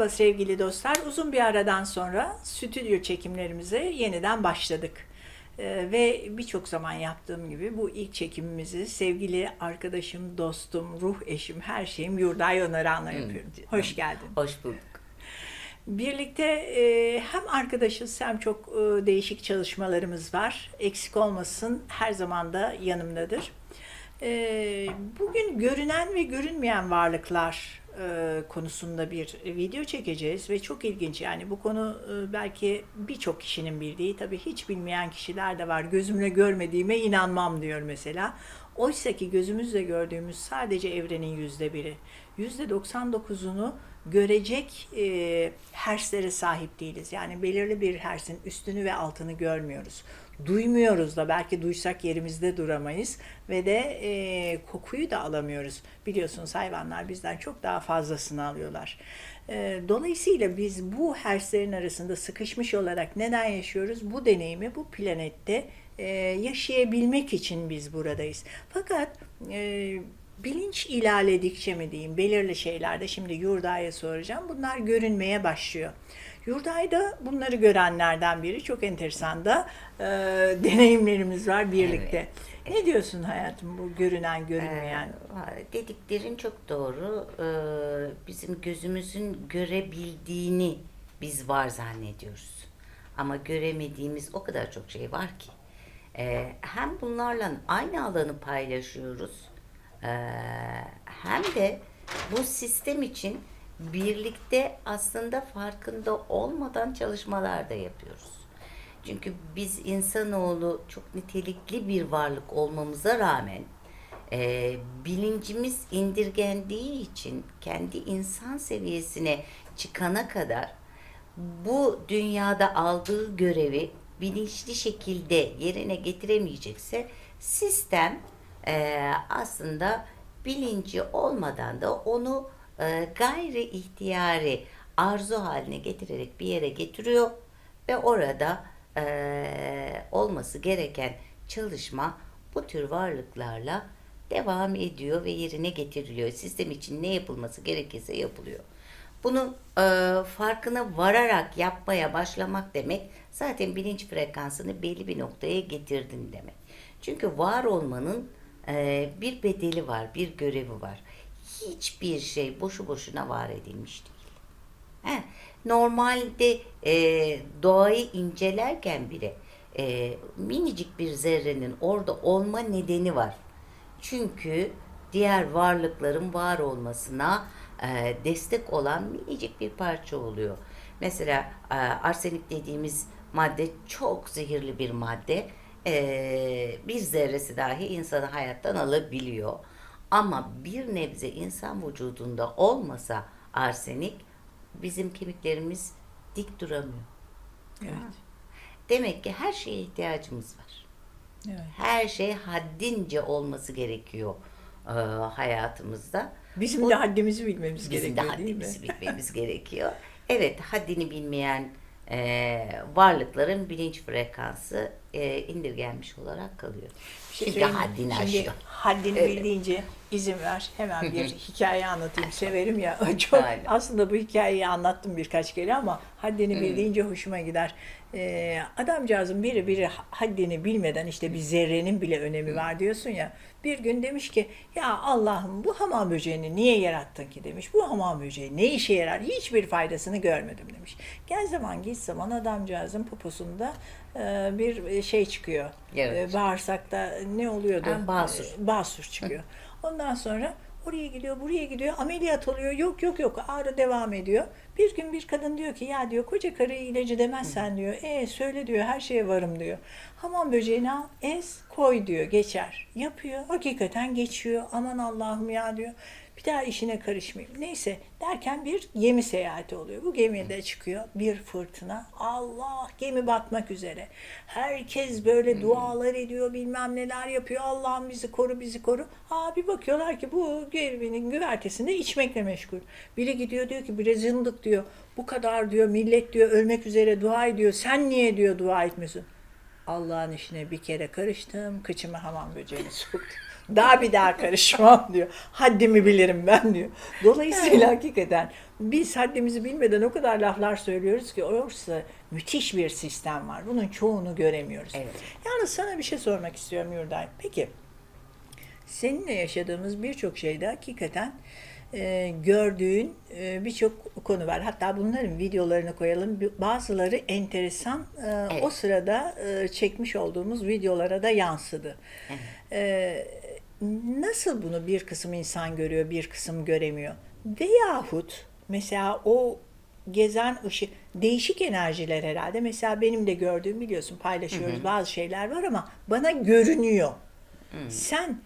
Merhaba sevgili dostlar. Uzun bir aradan sonra stüdyo çekimlerimize yeniden başladık. Ee, ve birçok zaman yaptığım gibi bu ilk çekimimizi sevgili arkadaşım, dostum, ruh eşim, her şeyim Yurday Onaran'la yapıyorum. Hoş geldin. Hoş bulduk. Birlikte e, hem arkadaşız hem çok e, değişik çalışmalarımız var. Eksik olmasın her zaman da yanımdadır. E, bugün görünen ve görünmeyen varlıklar e, konusunda bir video çekeceğiz ve çok ilginç yani bu konu e, belki birçok kişinin bildiği tabii hiç bilmeyen kişiler de var. Gözümle görmediğime inanmam diyor mesela. Oysa ki gözümüzle gördüğümüz sadece evrenin yüzde biri. Yüzde 99'unu görecek e, herslere sahip değiliz. Yani belirli bir hersin üstünü ve altını görmüyoruz. Duymuyoruz da belki duysak yerimizde duramayız ve de e, kokuyu da alamıyoruz. Biliyorsunuz hayvanlar bizden çok daha fazlasını alıyorlar. E, dolayısıyla biz bu herslerin arasında sıkışmış olarak neden yaşıyoruz? Bu deneyimi bu planette e, yaşayabilmek için biz buradayız. Fakat e, bilinç ilerledikçe mi diyeyim belirli şeylerde şimdi Yurda'ya soracağım. Bunlar görünmeye başlıyor. Yurday da bunları görenlerden biri. Çok enteresan da e, deneyimlerimiz var birlikte. Ne diyorsun hayatım bu görünen görünmeyen? Ee, dediklerin çok doğru. Ee, bizim gözümüzün görebildiğini biz var zannediyoruz. Ama göremediğimiz o kadar çok şey var ki. Ee, hem bunlarla aynı alanı paylaşıyoruz. ee, hem de bu sistem için birlikte aslında farkında olmadan çalışmalar da yapıyoruz. Çünkü biz insanoğlu çok nitelikli bir varlık olmamıza rağmen e, bilincimiz indirgendiği için kendi insan seviyesine çıkana kadar bu dünyada aldığı görevi bilinçli şekilde yerine getiremeyecekse sistem e, aslında bilinci olmadan da onu gayri ihtiyari arzu haline getirerek bir yere getiriyor ve orada e, olması gereken çalışma bu tür varlıklarla devam ediyor ve yerine getiriliyor. Sistem için ne yapılması gerekirse yapılıyor. Bunu e, farkına vararak yapmaya başlamak demek zaten bilinç frekansını belli bir noktaya getirdin demek. Çünkü var olmanın e, bir bedeli var, bir görevi var. Hiçbir şey boşu boşuna var edilmiş değil. He, normalde e, doğayı incelerken bile e, minicik bir zerrenin orada olma nedeni var. Çünkü diğer varlıkların var olmasına e, destek olan minicik bir parça oluyor. Mesela e, arsenik dediğimiz madde çok zehirli bir madde. E, bir zerresi dahi insanı hayattan alabiliyor. Ama bir nebze insan vücudunda olmasa arsenik bizim kemiklerimiz dik duramıyor. Evet. Demek ki her şeye ihtiyacımız var. evet. Her şey haddince olması gerekiyor e, hayatımızda. Bizim Bu- de haddimizi bilmemiz Bizim de gerekiyor değil mi? haddimizi bilmemiz gerekiyor. Evet, haddini bilmeyen e, varlıkların bilinç frekansı e, indirgenmiş olarak kalıyor. Bir şey mi? haddini Şimdi aşıyor. haddini Evet. bildiğince izin ver. Hemen bir hikaye anlatayım. Severim ya. Çok Aynen. aslında bu hikayeyi anlattım birkaç kere ama haddini bildiğince hoşuma gider. Ee, adamcağızın biri biri haddini bilmeden işte bir zerrenin bile önemi var diyorsun ya. Bir gün demiş ki ya Allah'ım bu hamam böceğini niye yarattın ki demiş. Bu hamam böceği ne işe yarar? Hiçbir faydasını görmedim demiş. Gel zaman git zaman adamcağızın poposunda e, bir şey çıkıyor. Evet. E, bağırsakta ne oluyordu? Ha, basur. E, basur çıkıyor. Ondan sonra oraya gidiyor, buraya gidiyor, ameliyat oluyor. Yok yok yok ağrı devam ediyor. Bir gün bir kadın diyor ki ya diyor koca karı ilacı demezsen diyor. E söyle diyor her şeye varım diyor. Hamam böceğini al, ez, koy diyor geçer. Yapıyor. Hakikaten geçiyor. Aman Allah'ım ya diyor. Bir daha işine karışmayayım. Neyse derken bir gemi seyahati oluyor. Bu gemide çıkıyor bir fırtına. Allah gemi batmak üzere. Herkes böyle dualar ediyor bilmem neler yapıyor. Allah'ım bizi koru bizi koru. Aa bir bakıyorlar ki bu geminin güvertesinde içmekle meşgul. Biri gidiyor diyor ki bir zındık diyor. Bu kadar diyor millet diyor ölmek üzere dua ediyor. Sen niye diyor dua etmiyorsun? Allah'ın işine bir kere karıştım, kıçımı hamam böceğine soktum. Daha bir daha karışmam diyor. Haddimi bilirim ben diyor. Dolayısıyla hakikaten biz haddimizi bilmeden o kadar laflar söylüyoruz ki orası müthiş bir sistem var. Bunun çoğunu göremiyoruz. Evet. Yalnız sana bir şey sormak istiyorum Yurday. Peki seninle yaşadığımız birçok şeyde hakikaten e, gördüğün e, birçok konu var. Hatta bunların videolarını koyalım. Bazıları enteresan. e, Evet. O sırada e, çekmiş olduğumuz videolara da yansıdı. E, nasıl bunu bir kısım insan görüyor, bir kısım göremiyor? Veyahut mesela o gezen ışık, değişik enerjiler herhalde. Mesela benim de gördüğüm biliyorsun paylaşıyoruz bazı şeyler var ama bana görünüyor. Sen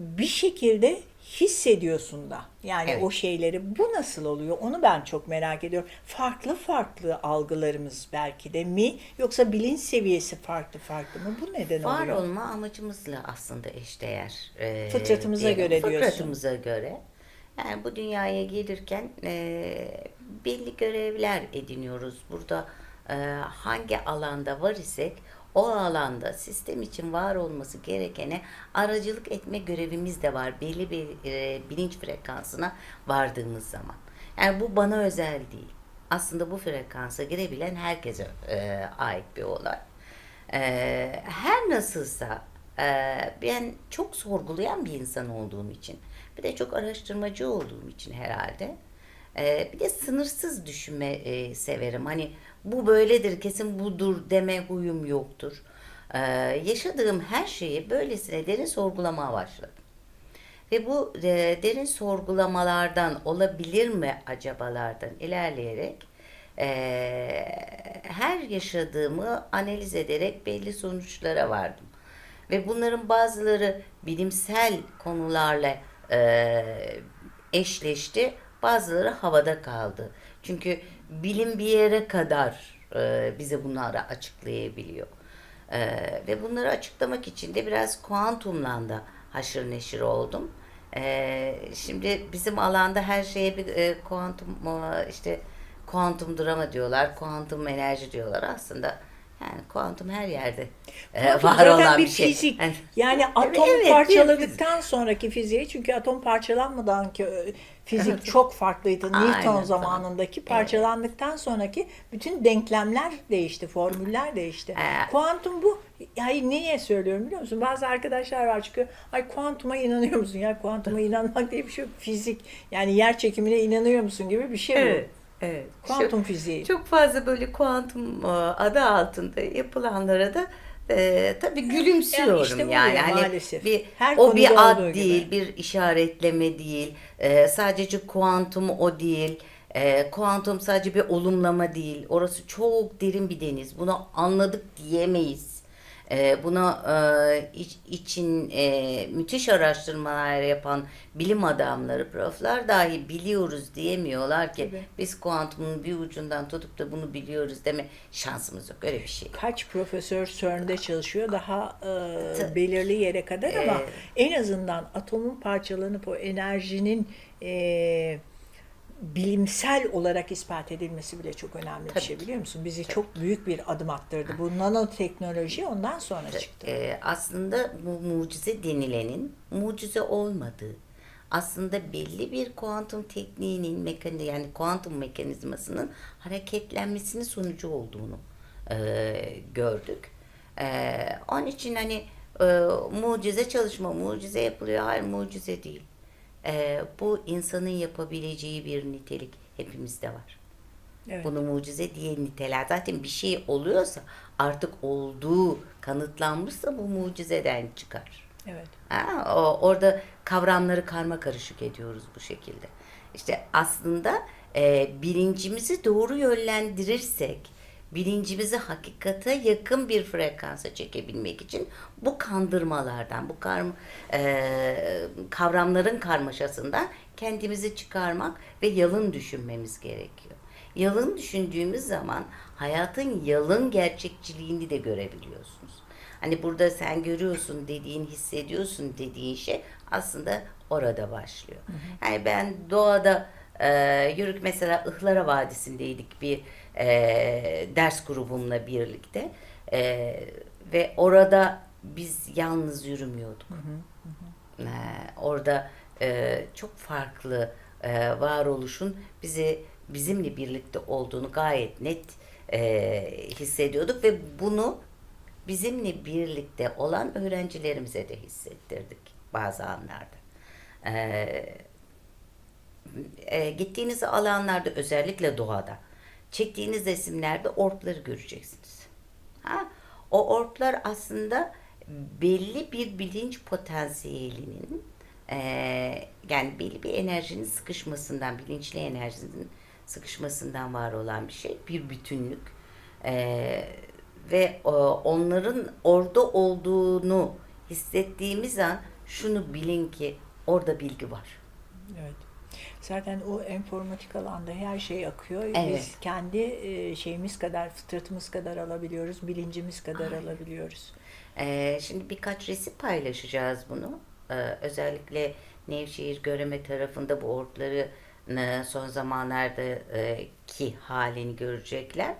bir şekilde hissediyorsun da. Yani Evet. o şeyleri. Bu nasıl oluyor? Onu ben çok merak ediyorum. Farklı farklı algılarımız belki de mi? Yoksa bilinç seviyesi farklı farklı mı? Bu neden Var oluyor? olma amacımızla aslında eşdeğer. Ee, Fıtratımıza diyelim. göre diyorsun. Fıtratımıza göre. Yani bu dünyaya gelirken e, belli görevler ediniyoruz. Burada e, hangi alanda var isek o alanda sistem için var olması gerekene aracılık etme görevimiz de var. Belli bir e, bilinç frekansına vardığımız zaman. Yani bu bana özel değil. Aslında bu frekansa girebilen herkese e, ait bir olay. Ee, her nasılsa e, ben çok sorgulayan bir insan olduğum için bir de çok araştırmacı olduğum için herhalde e, bir de sınırsız düşünme e, severim. Hani bu böyledir kesin budur deme huyum yoktur. Ee, yaşadığım her şeyi böylesine derin sorgulamaya başladım. Ve bu e, derin sorgulamalardan olabilir mi acabalardan ilerleyerek e, her yaşadığımı analiz ederek belli sonuçlara vardım. Ve bunların bazıları bilimsel konularla eşleşti, bazıları havada kaldı. Çünkü bilim bir yere kadar e, bize bunları açıklayabiliyor. Ee, ve bunları açıklamak için de biraz kuantumla da haşır neşir oldum. Ee, şimdi bizim alanda her şeye bir e, kuantum e, işte kuantum drama diyorlar, kuantum enerji diyorlar. Aslında yani kuantum her yerde e, var olan bir şey. fizik. Yani- Evet, atom evet, parçaladıktan sonraki fiziği çünkü atom parçalanmadan ki e, fizik çok farklıydı. Aynen, Newton zamanındaki parçalandıktan sonraki bütün denklemler değişti, formüller değişti. Ee, Kuantum bu. Yani niye söylüyorum biliyor musun? Bazı arkadaşlar var çünkü ay kuantuma inanıyor musun? Ya kuantuma inanmak diye bir şey yok. Fizik. Yani yer çekimine inanıyor musun gibi bir şey Evet, bu. Evet. Kuantum fiziği. Çok fazla böyle kuantum e, adı altında yapılanlara da e, tabii gülümsüyorum Yani işte yani. Hani maalesef. bir Her o bir ad gibi. değil, bir işaretleme değil. E, sadece kuantum o değil. E, kuantum sadece bir olumlama değil. Orası çok derin bir deniz. Bunu anladık diyemeyiz. E, buna e, iç- için e, müthiş araştırmalar yapan bilim adamları, proflar dahi biliyoruz diyemiyorlar ki Tabii. biz kuantumun bir ucundan tutup da bunu biliyoruz deme şansımız yok. Öyle bir şey. kaç profesör CERN'de çalışıyor daha e, belirli yere kadar ama Evet. en azından atomun parçalanıp o enerjinin e, bilimsel olarak ispat edilmesi bile çok önemli bir Tabii şey ki. biliyor musun? Bizi çok büyük bir adım attırdı. Bu nanoteknoloji ondan sonra çıktı. E, aslında bu mucize denilenin mucize olmadığı, aslında belli bir kuantum tekniğinin mekani yani kuantum mekanizmasının hareketlenmesinin sonucu olduğunu e, gördük. E, onun için hani e, mucize çalışma, mucize yapılıyor. Hayır mucize değil. E, bu insanın yapabileceği bir nitelik hepimizde var. Evet. Bunu mucize diye niteler. Zaten bir şey oluyorsa artık olduğu kanıtlanmışsa bu mucizeden çıkar. Evet. Ha, o, orada kavramları karma karışık ediyoruz bu şekilde. İşte aslında e, bilincimizi doğru yönlendirirsek, bilincimizi hakikate yakın bir frekansa çekebilmek için bu kandırmalardan, bu karm, e, kavramların karmaşasından kendimizi çıkarmak ve yalın düşünmemiz gerekiyor. Yalın düşündüğümüz zaman hayatın yalın gerçekçiliğini de görebiliyorsunuz. Hani burada sen görüyorsun dediğin, hissediyorsun dediğin şey aslında orada başlıyor. Yani ben doğada e, yürük mesela Ihlara Vadisi'ndeydik bir e, ders grubumla birlikte. E, ve orada biz yalnız yürümüyorduk. Ee, orada e, çok farklı e, varoluşun bizi bizimle birlikte olduğunu gayet net e, hissediyorduk ve bunu bizimle birlikte olan öğrencilerimize de hissettirdik bazı anlarda. Ee, e, gittiğiniz alanlarda özellikle doğada çektiğiniz resimlerde orpları göreceksiniz. Ha? O orplar aslında belli bir bilinç potansiyelinin e, yani belli bir enerjinin sıkışmasından, bilinçli enerjinin sıkışmasından var olan bir şey. Bir bütünlük. E, ve e, onların orada olduğunu hissettiğimiz an şunu bilin ki orada bilgi var. Evet. Zaten o informatik alanda her şey akıyor. Evet. Biz kendi e, şeyimiz kadar, fıtratımız kadar alabiliyoruz, bilincimiz kadar alabiliyoruz. Ee, şimdi birkaç resim paylaşacağız bunu. Ee, özellikle Nevşehir Göreme tarafında bu ortları e, son zamanlarda e, ki halini görecekler.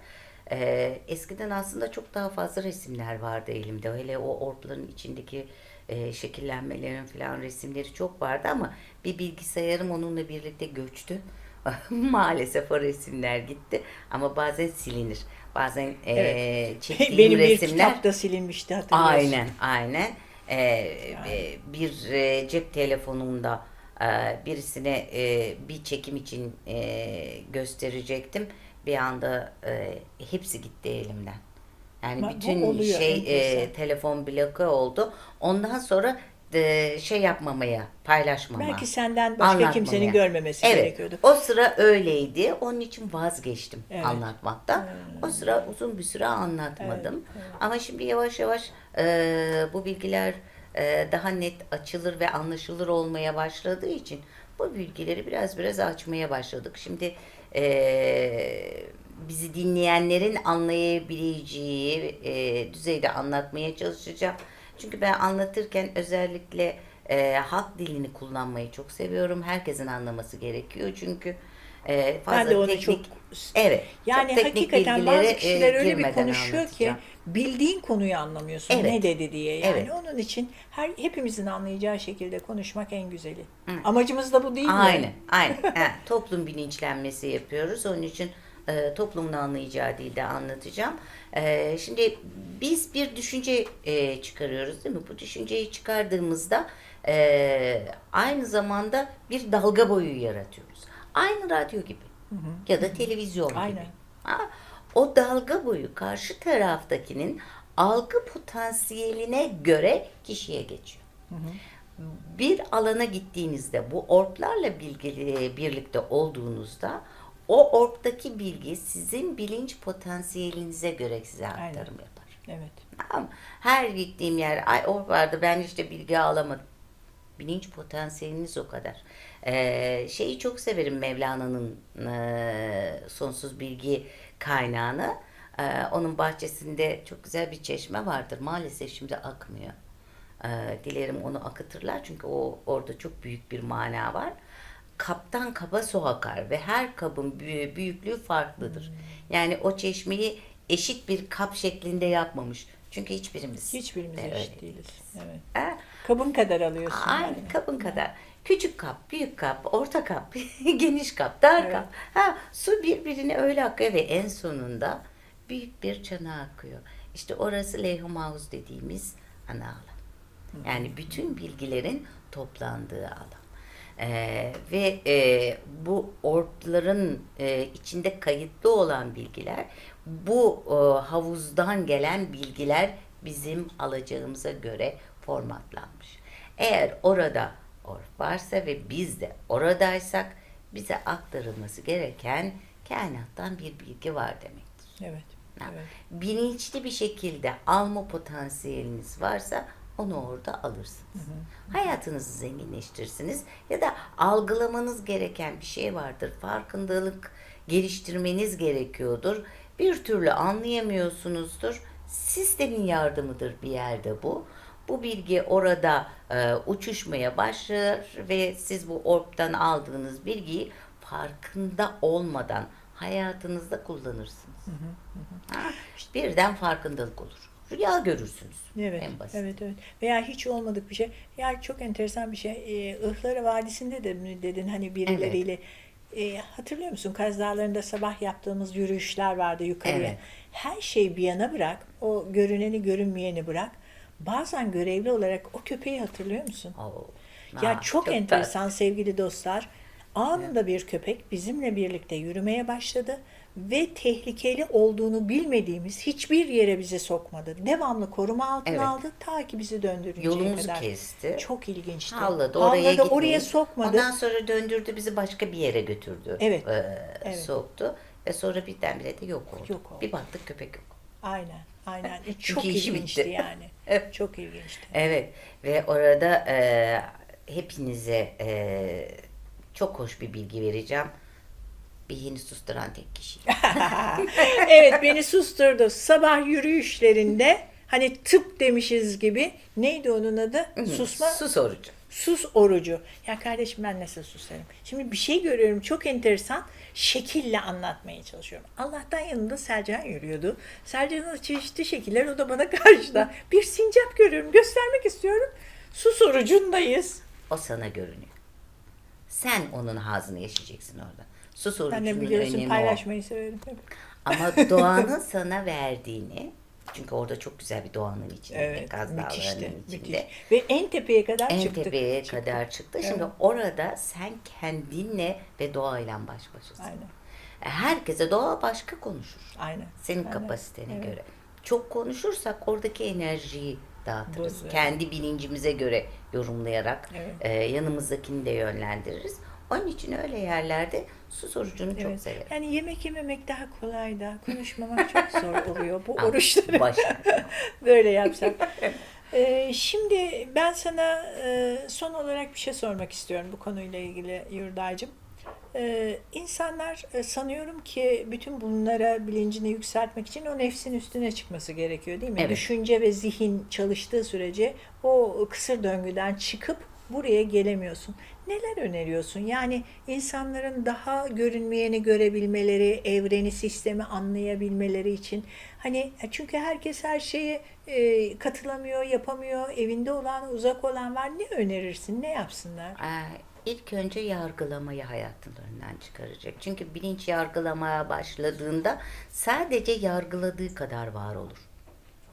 Ee, eskiden aslında çok daha fazla resimler vardı elimde. Hele o ortların içindeki e, şekillenmelerin falan resimleri çok vardı ama bir bilgisayarım onunla birlikte göçtü. Maalesef o resimler gitti ama bazen silinir. Bazen e, Evet. çektiğim Benim bir resimler kitapta silinmişti hatırlıyorsun. Aynen, aynen. Ee, e, bir e, cep telefonumda e, birisine e, bir çekim için e, gösterecektim. Bir anda e, hepsi gitti elimden. Yani bütün oluyor, şey e, telefon bloke oldu. Ondan sonra e, şey yapmamaya, paylaşmama. Belki senden başka kimsenin anlatmamaya. görmemesi evet, gerekiyordu. O sıra öyleydi. Onun için vazgeçtim Evet. anlatmaktan. O sıra uzun bir süre anlatmadım. Evet, evet. Ama şimdi yavaş yavaş e, bu bilgiler e, daha net açılır ve anlaşılır olmaya başladığı için bu bilgileri biraz biraz açmaya başladık. Şimdi e, bizi dinleyenlerin anlayabileceği e, düzeyde anlatmaya çalışacağım. Çünkü ben anlatırken özellikle e, halk dilini kullanmayı çok seviyorum. Herkesin anlaması gerekiyor çünkü e, fazla Ben de onu teknik çok evet yani çok teknik hakikaten bazı kişiler e, öyle bir konuşuyor ki bildiğin konuyu anlamıyorsun. Evet. Ne dedi diye. Yani Evet. onun için her hepimizin anlayacağı şekilde konuşmak en güzeli. Amacımız da bu değil mi? Aynen, aynen. Toplum bilinçlenmesi yapıyoruz. Onun için e, toplumun anlayacağı dilde anlatacağım. E, şimdi biz bir düşünce e, çıkarıyoruz değil mi? Bu düşünceyi çıkardığımızda e, aynı zamanda bir dalga boyu yaratıyoruz. Aynı radyo gibi ya da televizyon gibi. Aynen. Ha, o dalga boyu karşı taraftakinin algı potansiyeline göre kişiye geçiyor bir alana gittiğinizde bu orplarla bilgili, birlikte olduğunuzda o orptaki bilgi sizin bilinç potansiyelinize göre size aktarım Aynen. yapar. Evet. Tamam. Her gittiğim yer ay orp vardı ben işte bilgi alamadım. Bilinç potansiyeliniz o kadar. Ee, şeyi çok severim Mevlana'nın e, sonsuz bilgi kaynağını. Ee, onun bahçesinde çok güzel bir çeşme vardır. Maalesef şimdi akmıyor. Ee, dilerim onu akıtırlar çünkü o orada çok büyük bir mana var. Kaptan kaba su akar ve her kabın büyü- büyüklüğü farklıdır. Yani o çeşmeyi eşit bir kap şeklinde yapmamış. Çünkü hiçbirimiz Hiçbirimiz de eşit öyle değiliz. Evet. Ha? Kabın kadar alıyorsun. Aynı yani. kabın kadar. Küçük kap, büyük kap, orta kap, geniş kap, dar Evet. kap. Ha, su birbirine öyle akıyor ve en sonunda büyük bir çana akıyor. İşte orası levh-i mahfuz dediğimiz ana alan. Yani bütün bilgilerin toplandığı alan. Ee, ve e, bu ortların e, içinde kayıtlı olan bilgiler, bu e, havuzdan gelen bilgiler bizim alacağımıza göre formatlanmış. Eğer orada orf varsa ve biz de oradaysak bize aktarılması gereken kainattan bir bilgi var demektir. Evet. Ha, Evet. Bilinçli bir şekilde alma potansiyeliniz varsa onu orada alırsınız. Hayatınızı zenginleştirirsiniz ya da algılamanız gereken bir şey vardır. Farkındalık geliştirmeniz gerekiyordur. Bir türlü anlayamıyorsunuzdur. Sistemin yardımıdır bir yerde bu. Bu bilgi orada e, uçuşmaya başlar ve siz bu orptan aldığınız bilgiyi farkında olmadan hayatınızda kullanırsınız. Ha, işte birden farkındalık olur. Rüya görürsünüz. Evet, En basit. evet, evet. Veya hiç olmadık bir şey. Ya çok enteresan bir şey. Ee, Ihlara Vadisi'nde de mi dedin hani birileriyle. Ee, hatırlıyor musun? Kaz Dağları'nda sabah yaptığımız yürüyüşler vardı yukarıya. Evet. Her şeyi bir yana bırak. O görüneni görünmeyeni bırak. Bazen görevli olarak o köpeği hatırlıyor musun? Oo. Ya Aa, çok, tatlı. enteresan sevgili dostlar. Anında bir köpek bizimle birlikte yürümeye başladı ve tehlikeli olduğunu bilmediğimiz hiçbir yere bizi sokmadı. Devamlı koruma altına Evet. aldı ta ki bizi döndürünceye Yolumuzu kadar. kesti. Çok ilginçti. Havladı oraya Havladı, oraya sokmadı. Ondan sonra döndürdü bizi başka bir yere götürdü. Evet, Ee, evet. Soktu. Ve sonra birdenbire de yok oldu. Yok oldu. Bir baktık köpek yok. Aynen, aynen. Çünkü Çok ilginçti bitti. yani. Evet. Çok ilginçti. Evet ve orada e, hepinize e, çok hoş bir bilgi vereceğim. Beyni susturan tek kişi. evet beni susturdu. Sabah yürüyüşlerinde hani tıp demişiz gibi neydi onun adı? Susma Sus orucu. Sus orucu. Ya kardeşim ben nasıl susarım? Şimdi bir şey görüyorum çok enteresan. Şekille anlatmaya çalışıyorum. Allah'tan yanında Selcan yürüyordu. Selcan'ın çeşitli şekiller o da bana karşıda. Bir sincap görüyorum. Göstermek istiyorum. Sus orucundayız. O sana görünüyor. Sen onun hazını yaşayacaksın orada. Sus Ben de biliyorsun önemi o. paylaşmayı severim. Ama doğanın sana verdiğini çünkü orada çok güzel bir doğanın içinde. Evet, Kaz müthişti. Dağları'nın içinde. Müthiş. Ve en tepeye kadar En çıktık. tepeye Çıktık. kadar çıktı. Şimdi orada sen kendinle ve doğayla baş başasın. Aynen. Herkese doğa başka konuşur. Aynen. Senin Aynen. kapasitene Evet. göre. Çok konuşursak oradaki enerjiyi dağıtırız. Bozuyor. Kendi bilincimize göre yorumlayarak Evet. e, yanımızdakini de yönlendiririz. Onun için öyle yerlerde sus orucunu çok Evet. severim. Yani yemek yememek daha kolay da konuşmamak çok zor oluyor. Bu Al, oruçları böyle yapsak. Ee, şimdi ben sana e, son olarak bir şey sormak istiyorum bu konuyla ilgili Yurdaycığım. Ee, insanlar e, sanıyorum ki bütün bunlara bilincini yükseltmek için o nefsin üstüne çıkması gerekiyor değil mi? Evet. Düşünce ve zihin çalıştığı sürece o kısır döngüden çıkıp buraya gelemiyorsun. Neler öneriyorsun? Yani insanların daha görünmeyeni görebilmeleri, evreni, sistemi anlayabilmeleri için. Hani e, çünkü herkes her şeye e, katılamıyor, yapamıyor. Evinde olan, uzak olan var. Ne önerirsin? Ne yapsınlar? Ee, İlk önce yargılamayı hayatlarından çıkaracak. Çünkü bilinç yargılamaya başladığında sadece yargıladığı kadar var olur.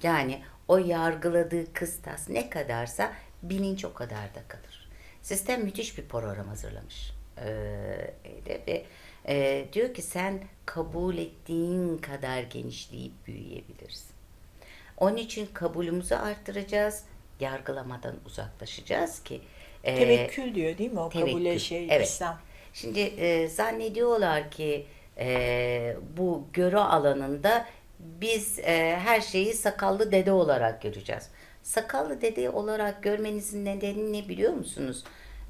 Yani o yargıladığı kıstas ne kadarsa bilinç o kadar da kalır. Sistem müthiş bir program hazırlamış. Ee, ve e, diyor ki sen kabul ettiğin kadar genişleyip büyüyebilirsin. Onun için kabulümüzü arttıracağız, yargılamadan uzaklaşacağız ki e, Tevekkül diyor değil mi? O kabule tevekkül. şey Evet. İslam. Şimdi e, zannediyorlar ki e, bu görü alanında biz e, her şeyi sakallı dede olarak göreceğiz. Sakallı dede olarak görmenizin nedeni ne biliyor musunuz?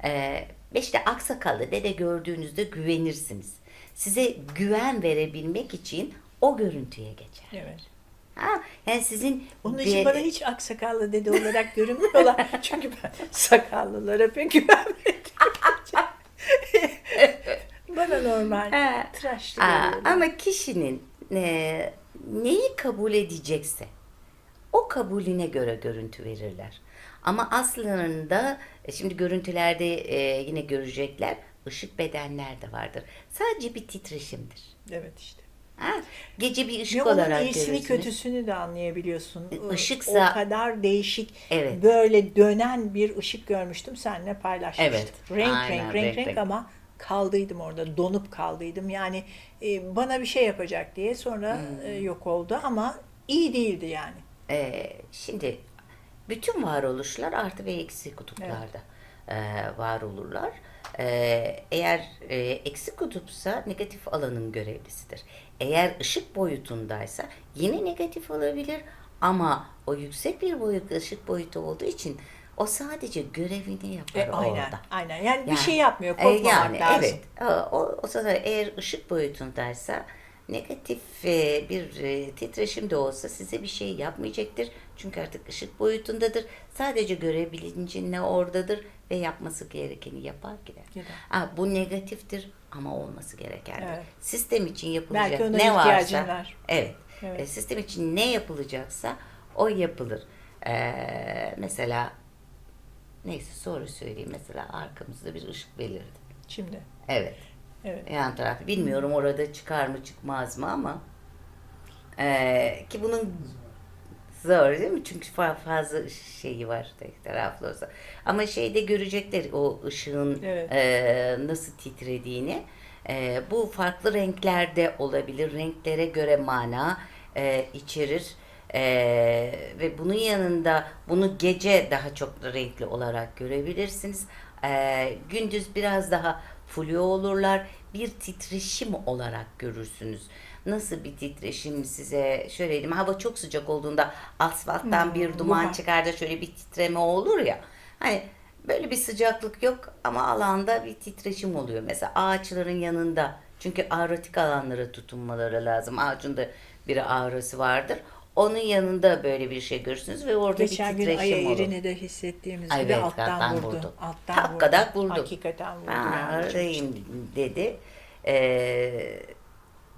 E, işte aksakallı dede gördüğünüzde güvenirsiniz. Size güven verebilmek için o görüntüye geçer. Evet. Ha, yani sizin Onun bir- için bana hiç aksakallı dede olarak görünmüyorlar. Çünkü ben sakallılara pek güvenmiyorum. bana normal. Ha. Tıraşlı Aa, ama kişinin e, neyi kabul edecekse kabulüne göre görüntü verirler. Ama aslında e, şimdi görüntülerde e, yine görecekler ışık bedenler de vardır. Sadece bir titreşimdir. Evet işte. Ha? Gece bir ışık onun olarak iyisini görürsünüz. kötüsünü de anlayabiliyorsun. Işıksa- o kadar değişik Evet. böyle dönen bir ışık görmüştüm seninle paylaşmıştım. Evet. Renk Aynen, renk renk renk renk renk. ama kaldıydım orada donup kaldıydım. Yani e, bana bir şey yapacak diye sonra Hmm. e, yok oldu ama iyi değildi yani. Ee, şimdi bütün varoluşlar artı ve eksi kutuplarda e, var olurlar. Ee, eğer e, eksi kutupsa negatif alanın görevlisidir. Eğer ışık boyutundaysa yine negatif olabilir ama o yüksek bir boyut ışık boyutu olduğu için o sadece görevini yapar E, aynen, orada. aynen. Yani, bir Yani, şey yapmıyor, e, yani, lazım. Evet. O, o, o eğer ışık boyutundaysa negatif e, bir e, titreşim de olsa size bir şey yapmayacaktır. Çünkü artık ışık boyutundadır. Sadece görebilincinle oradadır ve yapması gerekeni yapar gider. Gider. Ha, bu negatiftir ama olması gerekendir. Evet. Sistem için yapılacak Belki ne varsa var. evet. Evet. E, sistem için ne yapılacaksa O yapılır. Ee, mesela neyse soru söyleyeyim. Mesela arkamızda bir ışık belirdi. Şimdi. Evet. Evet. Yan tarafı. Bilmiyorum orada çıkar mı çıkmaz mı ama ee, ki bunun zor değil mi? Çünkü fa- fazla şeyi var tek taraflı olsa. Ama şeyde görecekler o ışığın Evet. ee, nasıl titrediğini. Ee, bu farklı renklerde olabilir. Renklere göre mana ee, içerir. Ee, ve bunun yanında bunu gece daha çok renkli olarak görebilirsiniz. Ee, gündüz biraz daha flu olurlar. Bir titreşim olarak görürsünüz. Nasıl bir titreşim size şöyle diyeyim hava çok sıcak olduğunda asfalttan Hmm, bir duman buhar. çıkar da şöyle bir titreme olur ya. Hani böyle bir sıcaklık yok ama alanda bir titreşim oluyor. Mesela ağaçların yanında çünkü aerotik alanlara tutunmaları lazım. Ağacın da bir aurası vardır. Onun yanında böyle bir şey görürsünüz ve orada Geçen bir gün titreşim aya olur. yerini de hissettiğimiz Ay, gibi evet, alttan, alttan vurdu. vurdu. Alttan Hakikaten vurdu. Hakikaten vurdu. Ha, yani. arayayım dedi. Ee,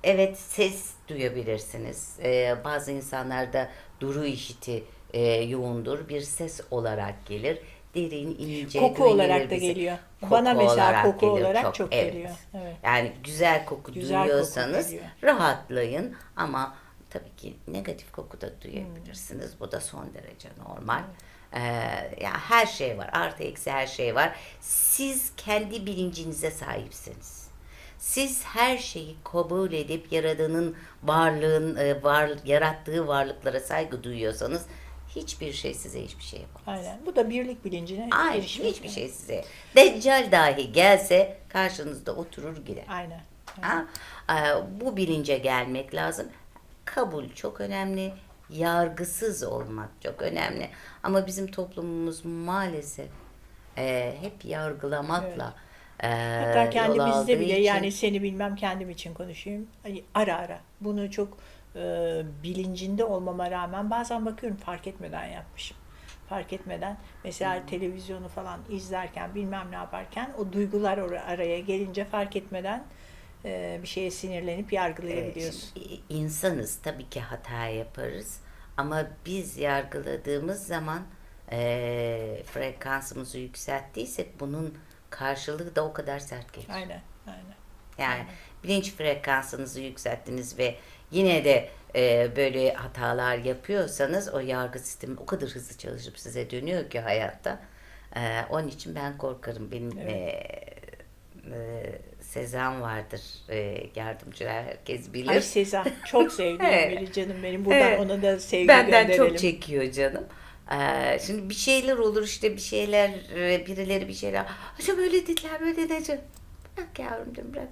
evet ses duyabilirsiniz. Ee, bazı insanlarda duru işiti e, yoğundur. Bir ses olarak gelir. Derin, ince, Koku olarak da bir ses. geliyor. Koku Bana mesela koku gelir olarak çok, evet. geliyor. Evet. Yani güzel koku Güzel koku duyuyorsanız geliyor. rahatlayın ama tabii ki negatif koku da duyabilirsiniz. Hmm. Bu da son derece normal. Ee, ya her şey var. Artı eksi her şey var. Siz kendi bilincinize sahipsiniz. Siz her şeyi kabul edip yaradanın varlığın e, var yarattığı varlıklara saygı duyuyorsanız hiçbir şey size hiçbir şey yapamaz. Aynen. Bu da birlik bilincine Aynen hiçbir yani. şey size. Deccal dahi gelse karşınızda oturur gider. Aynen. Ha? Ee, Bu bilince gelmek lazım. Kabul çok önemli. Yargısız olmak çok önemli. Ama bizim toplumumuz maalesef e, hep yargılamakla e, Hatta kendimizde bile için- yani seni bilmem kendim için konuşayım. Hani ara ara. Bunu çok e, bilincinde olmama rağmen bazen bakıyorum fark etmeden yapmışım. Fark etmeden mesela Hmm. televizyonu falan izlerken bilmem ne yaparken o duygular or- araya gelince fark etmeden e, bir şeye sinirlenip yargılayabiliyorsun. Şimdi, i- insanız tabii ki hata yaparız ama biz yargıladığımız zaman e, frekansımızı yükselttiysek bunun karşılığı da o kadar sert gelir. Aynen. Aynen. Yani bilinç frekansınızı yükselttiniz ve yine de e, böyle hatalar yapıyorsanız o yargı sistemi o kadar hızlı çalışıp size dönüyor ki hayatta. E, onun için ben korkarım. Benim e, e, Sezan vardır. E, yardımcılar herkes bilir. Ay Sezan çok sevdiğim Evet. biri canım benim. Buradan Evet. ona da sevgi Benden gönderelim. çok çekiyor canım. Ee, şimdi bir şeyler olur işte bir şeyler e, birileri bir şeyler. Hocam öyle dediler böyle dediler. Bırak yavrum diyorum bırak.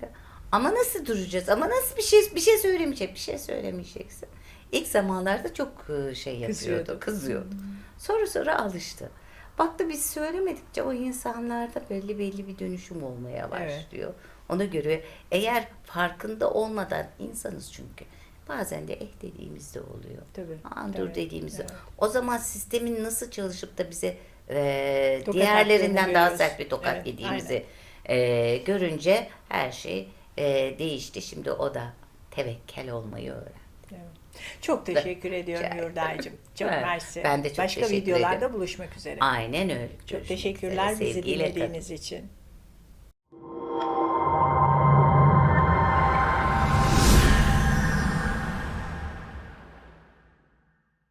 Ama nasıl duracağız? Ama nasıl bir şey bir şey söylemeyecek bir şey söylemeyeceksin. İlk zamanlarda çok e, şey yapıyordu, Kızıyordu. kızıyordu. Sonra sonra alıştı. Baktı biz söylemedikçe o insanlarda belli belli bir dönüşüm olmaya Evet. Ona göre eğer farkında olmadan insanız çünkü. Bazen de eh dediğimizde oluyor. Tabii, Aa, dur tabii, dediğimizde. evet. O zaman sistemin nasıl çalışıp da bize e, Tokat diğerlerinden daha sert bir tokat Evet, yediğimizi e, görünce her şey e, değişti. Şimdi o da tevekkel olmayı öğrendi. Evet. Çok teşekkür ediyorum. Yurdaycığım. Çok Evet, mersi. ben de çok Başka videolarda ederim. buluşmak üzere. Aynen öyle. Çok Görüşmek teşekkürler üzere. bizi Sevgiyle kalın. dinlediğiniz için.